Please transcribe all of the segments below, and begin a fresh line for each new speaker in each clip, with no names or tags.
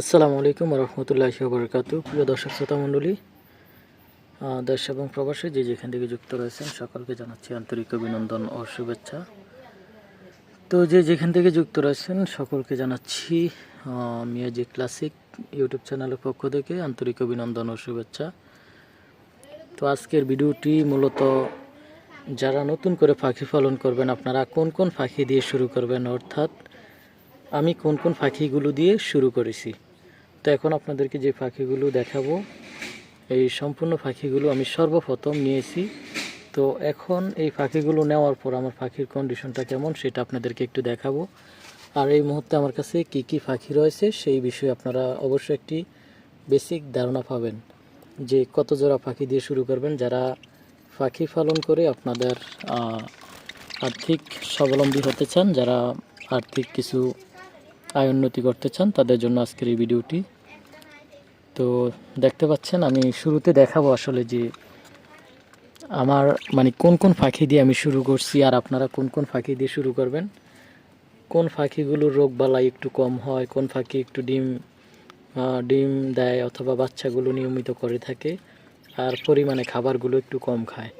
আসসালামু আলাইকুম রহমতুল্লাহি বরকাত প্রিয় দর্শক শ্রোতা মণ্ডলী দেশ এবং প্রবাসী যে যেখান থেকে যুক্ত রয়েছেন সকলকে জানাচ্ছি আন্তরিক অভিনন্দন ও শুভেচ্ছা। তো যে যেখান থেকে যুক্ত রয়েছেন সকলকে জানাচ্ছি মিয়াজি ক্লাসিক ইউটিউব চ্যানেলের পক্ষ থেকে আন্তরিক অভিনন্দন ও শুভেচ্ছা। তো আজকের ভিডিওটি মূলত যারা নতুন করে পাখি পালন করবেন, আপনারা কোন কোন পাখি দিয়ে শুরু করবেন, অর্থাৎ আমি কোন কোন পাখিগুলো দিয়ে শুরু করেছি। তো এখন আপনাদেরকে যে পাখিগুলো দেখাবো, এই সম্পূর্ণ পাখিগুলো আমি সর্বপ্রথম নিয়েছি। তো এখন এই পাখিগুলো নেওয়ার পর আমার পাখির কন্ডিশনটা কেমন সেটা আপনাদেরকে একটু দেখাবো। আর এই মুহূর্তে আমার কাছে কি কি পাখি রয়েছে সেই বিষয়ে আপনারা অবশ্যই একটি বেসিক ধারণা পাবেন যে কত জোড়া পাখি দিয়ে শুরু করবেন, যারা পাখি পালন করে আপনাদের আর্থিক স্বাবলম্বী হতে চান, যারা আর্থিক কিছু আয় উন্নতি করতে চান, তাদের জন্য আজকের এই ভিডিওটি। তো দেখতে পাচ্ছেন, আমি শুরুতে দেখাবো আসলে যে আমার মানে কোন কোন পাখি দিয়ে আমি শুরু করছি আর আপনারা কোন কোন পাখি দিয়ে শুরু করবেন। কোন পাখিগুলোর রোগ বালাই একটু কম হয়, কোন ফাঁকি একটু ডিম ডিম দেয় অথবা বাচ্চাগুলো নিয়মিত করে থাকে আর পরিমাণে খাবারগুলো একটু কম খায়।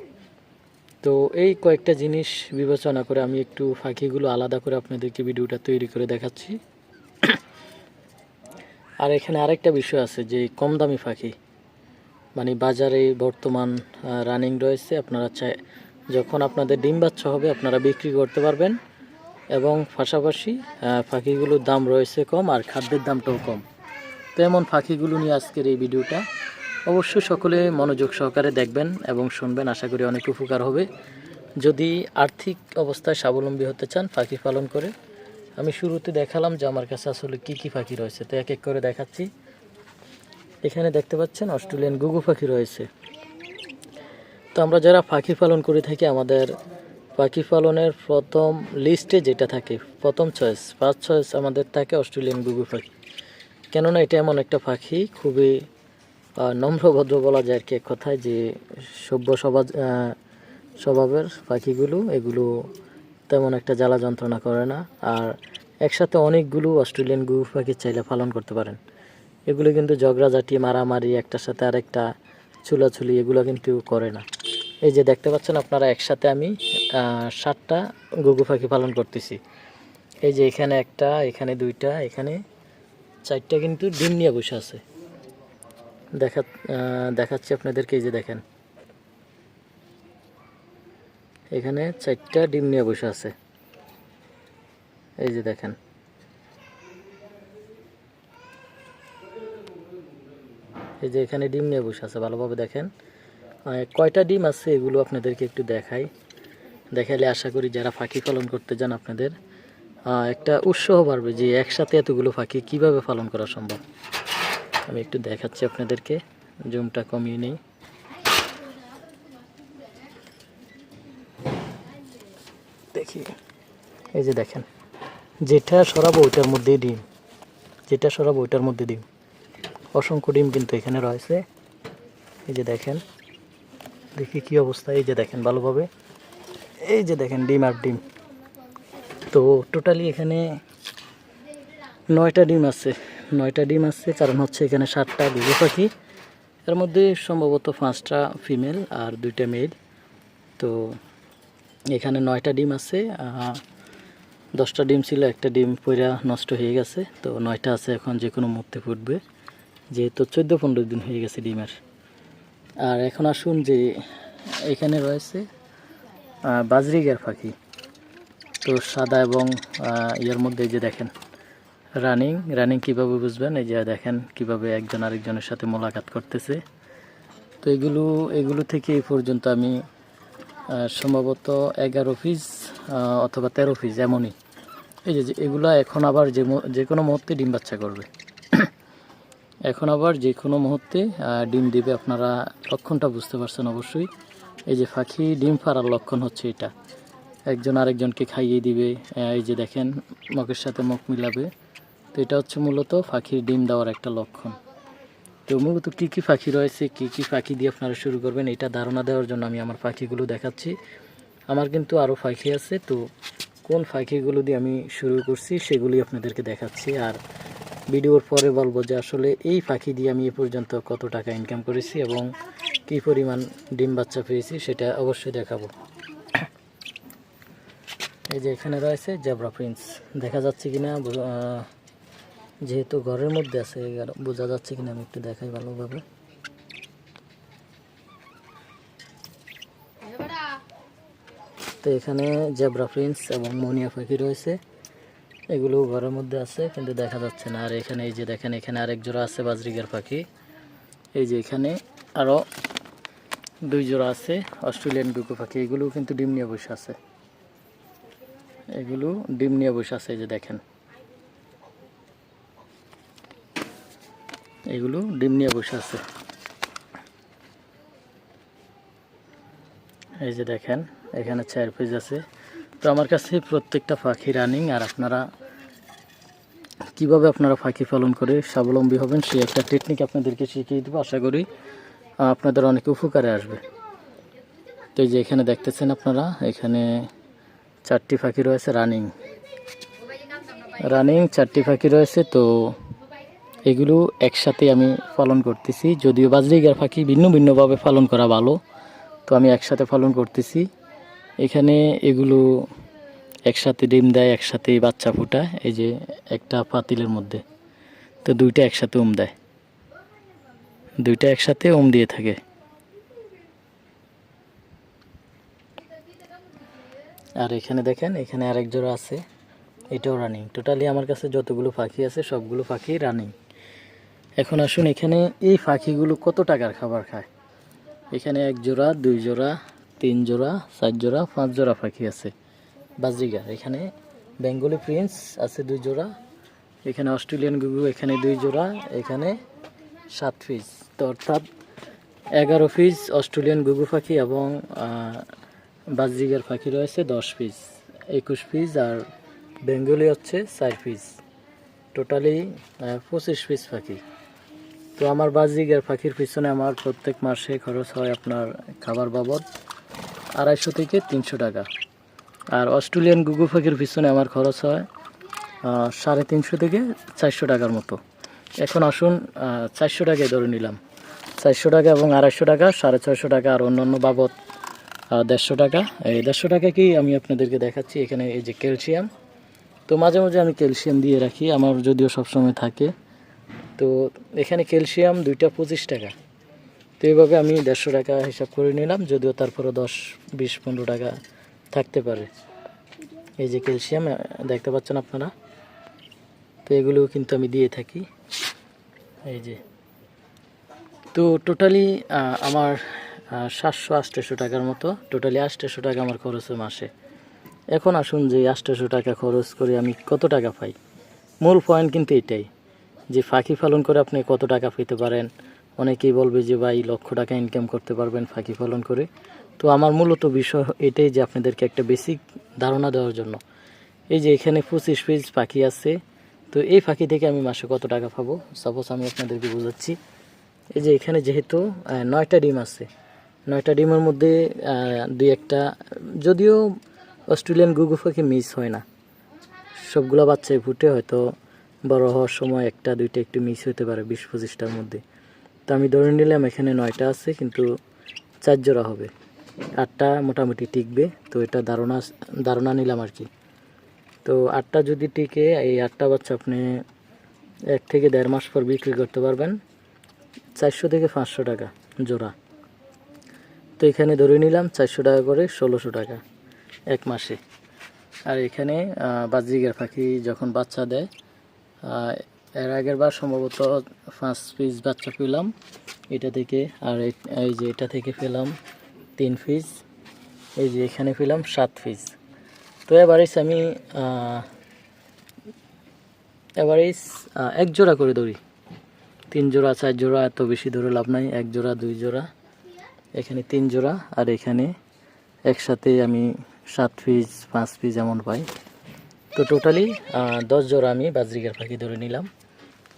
তো এই কয়েকটা জিনিস বিবেচনা করে আমি একটু পাখিগুলো আলাদা করে আপনাদেরকে ভিডিওটা তৈরি করে দেখাচ্ছি। আর এখানে আরেকটা বিষয় আছে যে কম দামি পাখি মানে বাজারে বর্তমান রানিং রয়েছে, আপনারা চাই, যখন আপনাদের ডিম বাচ্চা হবে, আপনারা বিক্রি করতে পারবেন এবং পাশাপাশি পাখিগুলোর দাম রয়েছে কম আর খাদ্যের দামটাও কম। তো এমন পাখিগুলো নিয়ে আজকের এই ভিডিওটা। অবশ্যই সকলে মনোযোগ সহকারে দেখবেন এবং শুনবেন, আশা করি অনেক উপকার হবে। যদি আর্থিক অবস্থায় স্বাবলম্বী হতে চান, পাখি পালন করে আমি শুরুতে দেখালাম যে আমার কাছে আসলে কি কি পাখি রয়েছে। তো এক এক করে দেখাচ্ছি। এখানে দেখতে পাচ্ছেন অস্ট্রেলিয়ান গুগু পাখি রয়েছে। তো আমরা যারা পাখি পালন করে থাকি, আমাদের পাখি পালনের প্রথম লিস্টে যেটা থাকে, প্রথম চয়েস ফার্স্ট চয়েস আমাদের থাকে অস্ট্রেলিয়ান গুগু পাখি। কেননা এটা এমন একটা পাখি, খুবই নম্রভদ্র বলা যায় আর কি এক কথায় যে সভ্য সভা স্বভাবের পাখিগুলো, এগুলো তেমন একটা জ্বালা যন্ত্রণা করে না। আর একসাথে অনেকগুলো অস্ট্রেলিয়ান গুগু পাখি চাইলে পালন করতে পারেন। এগুলো কিন্তু ঝগড়াঝাটি, মারামারি, একটার সাথে আরেকটা চুলাচুলি, এগুলো কিন্তু করে না। এই যে দেখতে পাচ্ছেন আপনারা, একসাথে আমি সাতটা গুগু পাখি পালন করতেছি। এই যে এখানে একটা, এখানে দুইটা, এখানে চারটা কিন্তু ডিম নিয়ে বসে আছে। দেখা দেখাচ্ছি আপনাদেরকে, এই যে দেখেন। এখানে চারটা ডিম নিয়ে বসে আছে। এই যে দেখেন। এই যে এখানে ডিম নিয়ে বসে আছে, ভালোভাবে দেখেন। কয়টা ডিম আছে এগুলো আপনাদেরকে একটু দেখাই। দেখাইলে আশা করি যারা পাখি পালন করতে যান আপনাদের একটা উৎসাহ বাড়বে যে একসাথে এতগুলো পাখি কীভাবে পালন করা সম্ভব। আমি একটু দেখাচ্ছি আপনাদেরকে, জুমটা কমিয়ে নেই দেখি এই যে দেখেন, যেটা সরাবো ওইটার মধ্যে ডিম, যেটা সরাবো ওইটার মধ্যে ডিম। অসংখ্য ডিম কিন্তু এখানে রয়েছে। এই যে দেখেন, দেখি কি অবস্থা। এই যে দেখেন ভালোভাবে, এই যে দেখেন ডিম আর ডিম। তো টোটালি এখানে নয়টা ডিম আছে। নয়টা ডিম আছে, কারণ হচ্ছে এখানে সাতটা ঘুঘু পাখি। এর মধ্যে সম্ভবত পাঁচটা ফিমেল আর দুইটা মেল। তো এখানে নয়টা ডিম আছে দশটা ডিম ছিল, একটা ডিম পইরা নষ্ট হয়ে গেছে। তো নয়টা আছে এখন, যে কোনো মুহূর্তে ফুটবে। যেহেতু চোদ্দ পনেরো দিন হয়ে গেছে ডিমের। আর এখন আসুন যে এখানে রয়েছে বাজরিগার পাখি। তো সাদা এবং ইয়ের মধ্যে যে দেখেন, রানিং। রানিং কীভাবে বুঝবেন? এই যে দেখেন কীভাবে একজন আরেকজনের সাথে মোলাকাত করতেছে। তো এগুলো এগুলো থেকে এই পর্যন্ত আমি সম্ভবত এগারো পিস অথবা তেরো পিস এমনই। এই যে এগুলো এখন আবার যে যে কোনো মুহূর্তে ডিম বাচ্চা করবে। এখন আবার যে কোনো মুহূর্তে ডিম দিবে আপনারা, লক্ষণটা বুঝতে পারছেন অবশ্যই। এই যে পাখি ডিম পাড়ার লক্ষণ হচ্ছে এটা। একজন আরেকজনকে খাইয়ে দিবে এই যে দেখেন মুখের সাথে মুখ মিলাবে। তো এটা হচ্ছে মূলত পাখির ডিম দেওয়ার একটা লক্ষণ। তো মূলত কী কী পাখি রয়েছে, কী কী পাখি দিয়ে আপনারা শুরু করবেন, এটা ধারণা দেওয়ার জন্য আমি আমার পাখিগুলো দেখাচ্ছি। আমার কিন্তু আরও পাখি আছে, তো কোন পাখিগুলো দিয়ে আমি শুরু করছি সেগুলি আপনাদেরকে দেখাচ্ছি। আর ভিডিওর পরে বলব যে আসলে এই পাখি দিয়ে আমি এ পর্যন্ত কত টাকা ইনকাম করেছি এবং কী পরিমাণ ডিম বাচ্চা পেয়েছি সেটা অবশ্যই দেখাবো। এই যে এখানে রয়েছে জেব্রা প্রিন্স। দেখা যাচ্ছে কি না যেহেতু ঘরের মধ্যে আছে বোঝা যাচ্ছে কিনা আমি একটু দেখাই ভালোভাবে। তো এখানে জেব্রা প্রিন্স এবং মনিয়া পাখি রয়েছে। এগুলো ঘরের মধ্যে আছে, কিন্তু দেখা যাচ্ছে না। আর এখানে এই যে দেখেন, এখানে আরেক জোড়া আছে বাজরিগার পাখি। এই যে এখানে আরও দুই জোড়া আছে অস্ট্রেলিয়ান গুকু পাখি। এগুলো কিন্তু ডিম নিয়ে বসে আছে। এগুলো ডিম নিয়ে বসে আছে, এই যে দেখেন। এগুলো ডিম নিয়ে বসে আছে। এই যে দেখেন, এখানে চার পিস আছে। তো আমার কাছে প্রত্যেকটা পাখি রানিং আর আপনারা কীভাবে আপনারা পাখি পালন করে স্বাবলম্বী হবেন, সেই একটা টেকনিক আপনাদেরকে শিখিয়ে দেবো। আশা করি আপনাদের অনেক উপকারে আসবে। তো এই যে এখানে দেখতেছেন আপনারা, এখানে চারটি পাখি রয়েছে রানিং রানিং চারটি পাখি রয়েছে, তো এগুলো একসাথে আমি পালন করতেছি। যদিও বাজরিগার পাখি ভিন্ন ভিন্নভাবে পালন করা ভালো তো আমি একসাথে ফলন করতেছি। এখানে এগুলো একসাথে ডিম দেয়, একসাথে বাচ্চা ফুটায়, এই যে একটা পাতিলের মধ্যে। তো দুইটা একসাথে উম দেয়। দুইটা একসাথে উম দিয়ে থাকে। আর এখানে দেখেন, এখানে আরেক জোড়া আছে। এটাও রানিং টোটালি আমার কাছে যতগুলো পাখি আছে, সবগুলো পাখি রানিং এখন আসুন এখানে এই পাখিগুলো কত টাকার খাবার খায়? এখানে এক জোড়া দুই জোড়া তিন জোড়া চার জোড়া পাঁচ জোড়া পাখি আছে। বাজরিগার এখানে বেঙ্গলি প্রিন্স আছে দুই জোড়া এখানে অস্ট্রেলিয়ান গুগু এখানে দুই জোড়া এখানে সাত পিস। তো অর্থাৎ এগারো পিস অস্ট্রেলিয়ান গুগু পাখি এবং আহ, বাজরিগার পাখি রয়েছে দশ পিস। একুশ পিস আর বেঙ্গলি হচ্ছে চার পিস। টোটালি পঁচিশ পিস পাখি। তো আমার বাজিগার পাখির পিছনে আমার প্রত্যেক মাসে খরচ হয় আপনার খাবার বাবদ আড়াইশো থেকে তিনশো টাকা। আর অস্ট্রেলিয়ান গুগু পাখির পিছনে আমার খরচ হয় সাড়ে তিনশো থেকে চারশো টাকার মতো। এখন আসুন চারশো টাকায় ধরে নিলাম। চারশো টাকা এবং আড়াইশো টাকা, সাড়ে ছয়শো টাকা আর অন্যান্য বাবদ দেড়শো টাকা। এই দেড়শো টাকা কি আমি আপনাদেরকে দেখাচ্ছি, এখানে এই যে ক্যালসিয়াম। তো মাঝে মাঝে আমি ক্যালসিয়াম দিয়ে রাখি, আমার যদিও সবসময় থাকে। তো এখানে ক্যালসিয়াম দুইটা পঁচিশ টাকা। তো এইভাবে আমি দেড়শো টাকা হিসাব করে নিলাম, যদিও তারপরে দশ, বিশ, পনেরো টাকা থাকতে পারে। এই যে ক্যালসিয়াম, দেখতে পাচ্ছেন আপনারা? তো এগুলোও কিন্তু আমি দিয়ে থাকি। এই যে। তো টোটালি আমার সাতশো আটশোশো টাকার মতো, টোটালি আটশোশো টাকা আমার খরচ হয় মাসে। এখন আসুন যে আটশোশো টাকা খরচ করে আমি কত টাকা পাই। মূল পয়েন্ট কিন্তু এটাই। যে ফাঁকি পালন করে আপনি কত টাকা পেতে পারেন? অনেকেই বলবে যে, ভাই, লক্ষ টাকা ইনকাম করতে পারবেন ফাঁকি পালন করে। তো আমার মূলত বিষয় এটাই যে, আপনাদেরকে একটা বেসিক ধারণা দেওয়ার জন্য। এই যে, এখানে পঁচিশ পিস পাখি আছে। তো এই পাখি থেকে আমি মাসে কত টাকা পাবো? সাপোজ আমি আপনাদেরকে বোঝাচ্ছি। এই যে, এখানে যেহেতু নয়টা ডিম আছে। নয়টা ডিমের মধ্যে দুই একটা, যদিও অস্ট্রেলিয়ান গুগু পাখি মিস হয় না। সবগুলো বাচ্চায় ফুটে, হয়তো বড় হওয়ার সময় একটা দুইটা একটু মিস হতে পারে বিশ পঁচিশটার মধ্যে। তো আমি ধরে নিলাম এখানে নয়টা আছে কিন্তু চার জোড়া হবে। আটটা মোটামুটি টিকবে তো এটা ধারণা ধারণা নিলাম আর কি। তো আটটা যদি টিকে এই আটটা বাচ্চা আপনি এক থেকে দেড় মাস পর বিক্রি করতে পারবেন। চারশো থেকে পাঁচশো টাকা জোড়া। তো এখানে ধরে নিলাম চারশো টাকা করে ষোলোশো টাকা এক মাসে। আর এখানে আহ, বাজরিগার পাখি যখন বাচ্চা দেয় এর আগের বার সম্ভবত পাঁচ পিস বাচ্চা পেলাম। এটা থেকে আর এই- যে এটা থেকে পেলাম তিন পিস এই যে এখানে পেলাম সাত পিস তো এবারে আমি এবারে এক জোড়া করে দৌড়ি তিন জোড়া, চার জোড়া, এত বেশি ধরে লাভ নাই, এক জোড়া, দুই জোড়া। এখানে তিন জোড়া আর এখানে একসাথে আমি সাত পিস পাঁচ পিস এমন পাই। তো টোটালি দশ জোড়া আমি বাজরিকার পাখি ধরে নিলাম।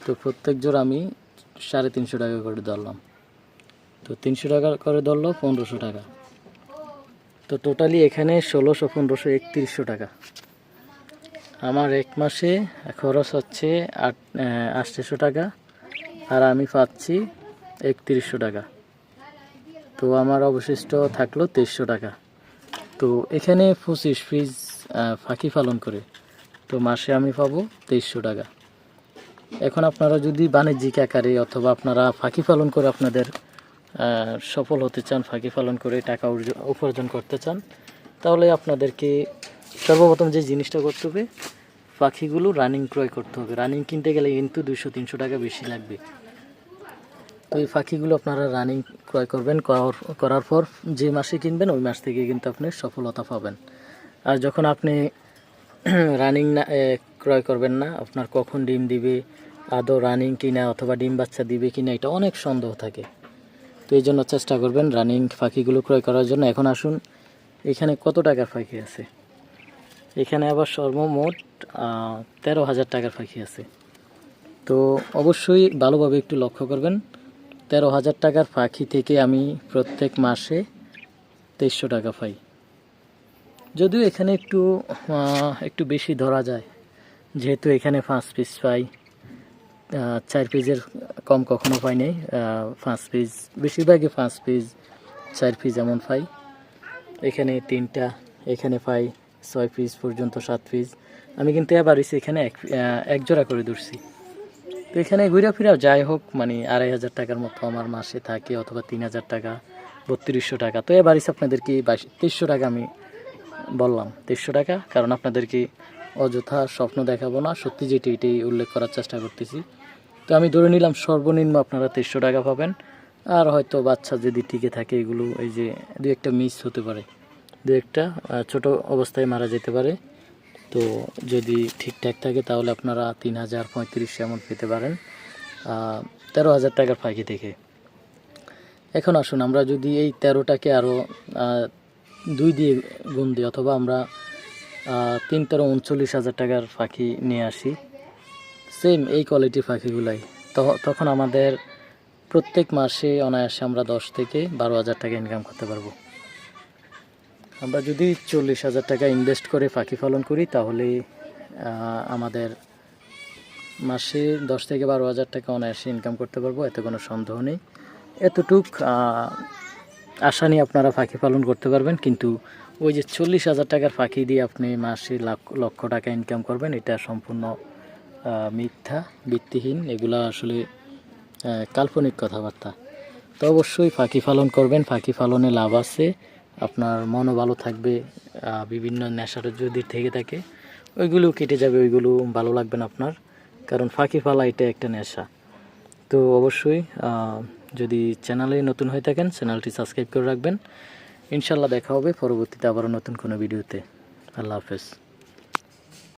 তো প্রত্যেক জোড়া আমি সাড়ে তিনশো টাকা করে ধরলাম। তো তিনশো টাকা করে ধরলো পনেরোশো টাকা। তো টোটালি এখানে ষোলোশো, পনেরোশো, একত্রিশশো টাকা। আমার এক মাসে খরচ হচ্ছে আট আটশোশো টাকা আর আমি পাচ্ছি একত্রিশশো টাকা। তো আমার অবশিষ্ট থাকল তেইশশো টাকা। তো এখানে পঁচিশ পিস ফাঁকি পালন করে। তো মাসে আমি পাবো তেইশশো টাকা। এখন আপনারা যদি বাণিজ্যিক আকারে অথবা আপনারা ফাঁকি পালন করে আপনাদের সফল হতে চান, ফাঁকি পালন করে টাকা উপার্জন করতে চান, তাহলে আপনাদেরকে সর্বপ্রথম যে জিনিসটা করতে হবে, পাখিগুলো রানিং ক্রয় করতে হবে। রানিং কিনতে গেলে কিন্তু দুশো তিনশো টাকা বেশি লাগবে। তো এই পাখিগুলো আপনারা রানিং ক্রয় করবেন করার- পর যে মাসে কিনবেন, ওই মাস থেকে কিন্তু আপনি সফলতা পাবেন। আর যখন আপনি রানিং না ক্রয় করবেন না। আপনার কখন ডিম দিবে, আদৌ রানিং কিনা অথবা ডিম বাচ্চা দিবে কিনা, এটা অনেক সন্দেহ থাকে। তো এই জন্য চেষ্টা করবেন রানিং পাখিগুলো ক্রয় করার জন্য। এখন আসুন, এখানে কত টাকার পাখি আছে? এখানে আবার সর্বমোট তেরো হাজার টাকার পাখি আছে। তো অবশ্যই ভালোভাবে একটু লক্ষ্য করবেন, তেরো হাজার টাকার পাখি থেকে আমি প্রত্যেক মাসে তেইশশো টাকা পাই। যদিও এখানে একটু একটু বেশি ধরা যায়। যেহেতু এখানে পাঁচ পিস পাই চার পিসের কম কখনো পাই নাই। পাঁচ পিস বেশিরভাগই পাঁচ পিস চার পিস এমন পাই। এখানে তিনটা, এখানে পাই ছয় পিস পর্যন্ত, সাত পিস আমি কিন্তু এবার এখানে এক এক জোড়া করে ধরছি। তো এখানে ঘুরে ফিরা যাই হোক মানে আড়াই হাজার টাকার মতো আমার মাসে থাকে, অথবা তিন হাজার টাকা, বত্রিশশো টাকা। তো এবার আপনাদেরকে বাইশ, তেইশশো টাকা আমি বললাম তেইশশো টাকা। কারণ আপনাদেরকে অযথা স্বপ্ন দেখাবো না। সত্যি যেটি, এটি উল্লেখ করার চেষ্টা করতেছি। তো আমি ধরে নিলাম, সর্বনিম্ন আপনারা তেইশশো টাকা পাবেন। আর হয়তো বাচ্চা যদি টিকে থাকে, এগুলো এই যে দু একটা মিস হতে পারে। দু একটা ছোট অবস্থায় মারা যেতে পারে। তো যদি ঠিকঠাক থাকে, তাহলে আপনারা তিন হাজার পঁয়ত্রিশ এমন পেতে পারেন। তেরো হাজার টাকার পাখি থেকে এখন আসুন, আমরা যদি এই তেরোটাকে আরও দুই দিয়ে গুণ দিই, অথবা আমরা তিন তেরো উনচল্লিশ হাজার টাকার পাখি নিয়ে আসি। সেম এই কোয়ালিটির পাখিগুলাই তখন আমাদের প্রত্যেক মাসে অনায়াসে আমরা দশ থেকে বারো হাজার টাকা ইনকাম করতে পারব। আমরা যদি চল্লিশ হাজার টাকা ইনভেস্ট করে পাখি পালন করি, তাহলে আমাদের মাসে দশ থেকে বারো হাজার টাকা অনায়াসে ইনকাম করতে পারব, এতে কোনো সন্দেহ নেই। এতটুক আশা নিয়ে আপনারা পাখি পালন করতে পারবেন, কিন্তু ওই যে চল্লিশ হাজার টাকার পাখি দিয়ে আপনি মাসে লাখ, লক্ষ টাকা ইনকাম করবেন, এটা সম্পূর্ণ মিথ্যা, ভিত্তিহীন, এগুলা আসলে কাল্পনিক কথাবার্তা। তো অবশ্যই পাখি পালন করবেন পাখি পালনে লাভ আছে, আপনার মনও ভালো থাকবে বিভিন্ন নেশার যদি থেকে থাকে, ওইগুলো কেটে যাবে, ওইগুলো ভালো লাগবে না আপনার, কারণ ফাঁকি ফালা এটা একটা নেশা। তো অবশ্যই যদি চ্যানেলে নতুন হয়ে থাকেন, চ্যানেলটি সাবস্ক্রাইব করে রাখবেন। ইনশাল্লাহ দেখা হবে পরবর্তীতে আবারও নতুন কোনো ভিডিওতে। আল্লাহ হাফেজ।